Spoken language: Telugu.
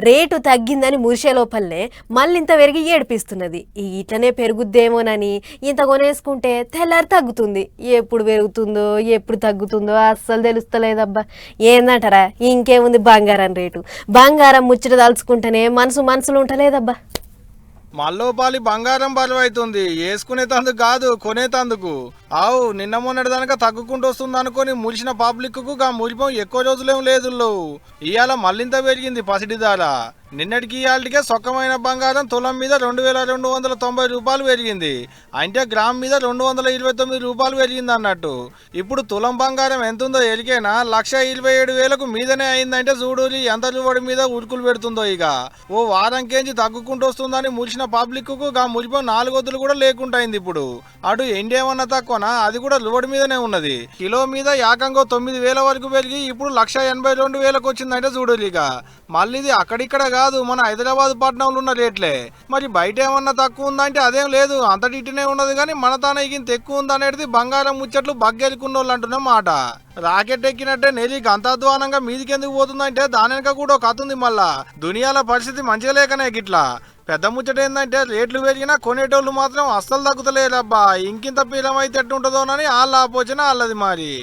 రేటు తగ్గిందని మురిసే లోపలనే మళ్ళీ ఇంత పెరిగి ఏడిపిస్తున్నది. ఇట్లనే పెరుగుద్దేమోనని ఇంత కొనేసుకుంటే తెల్లారి తగ్గుతుంది. ఎప్పుడు పెరుగుతుందో ఎప్పుడు తగ్గుతుందో అస్సలు తెలుస్తలేదబ్బా. ఏందంటారా? ఇంకేముంది బంగారం రేటు? బంగారం ముచ్చట దాల్చుకుంటేనే మనసు మనసులు ఉంటలేదబ్బా. మల్లోపాలి బంగారం బరువైతుంది. వేసుకునే తందుకు కాదు కొనే తందుకు ఆవు నిన్న మొన్నటి దానిక తగ్గుకుంటూ వస్తుంది అనుకొని ములిసిన పబ్లిక్కు గా మురిపం ఎక్కువ రోజులేం లేదు ఇవాళ మళ్ళింత పెరిగింది పసిడి ధర నిన్నటికి ఇవాళకే సొక్కమైన బంగారం తులం మీద రెండు వేల రెండు వందల తొంభై రూపాయలు పెరిగింది. అంటే గ్రామ్ మీద రెండు వందల ఇరవై తొమ్మిది రూపాయలు పెరిగింది అన్నట్టు. ఇప్పుడు తులం బంగారం ఎంతుందో ఎరికైనా ఎరికేనా లక్ష ఇరవై ఏడు వేలకు మీదనే అయిందంటే చూడూరి ఎంత రూపాయి మీద ఉరుకులు పెడుతుందో ఇక. ఓ వారం కేంచి తగ్గుకుంటూ వస్తుందని ములిచిన పబ్లిక్కు గా మురిపం నాలుగొద్దులు కూడా లేకుండా అయింది ఇప్పుడు. అటు ఎండేమన్నా తక్కువనా? అది కూడా లోడ్ మీదనే ఉన్నది. కిలో మీద ఏకంగా తొమ్మిది వేల వరకు పెరిగి ఇప్పుడు లక్ష ఎనభై రెండు వేలకు వచ్చిందంటే చూడరు ఇక. మళ్ళీ ఇది అక్కడిక్కడ కాదు మన హైదరాబాద్ పట్టణంలో ఉన్న రేట్లే. మరి బయట ఏమన్నా తక్కువ ఉందంటే అదేం లేదు. అంతటి ఇటునే ఉన్నది కానీ మన తాన ఇంత ఎక్కువ ఉందనేది బంగారం ముచ్చట్లు బగ్గెలుకున్న వాళ్ళు అంటున్న మాట. రాకెట్ ఎక్కినట్టే నెలికి అంత అధ్వానంగా మీదికెందుకు పోతుందంటే దాని వెనక కూడా ఒక కథ మళ్ళా. దునియాల పరిస్థితి మంచిగా లేకనే గిట్లా. పెద్ద ముచ్చట ఏంటంటే రేట్లు పెరిగినా కొనేటోళ్ళు మాత్రం అస్సలు తగ్గుతలేరబ్బా. ఇంకింత పీలం అయితే ఎట్టుంటుందోనని వాళ్ళ ఆపోచన వాళ్ళది మరి.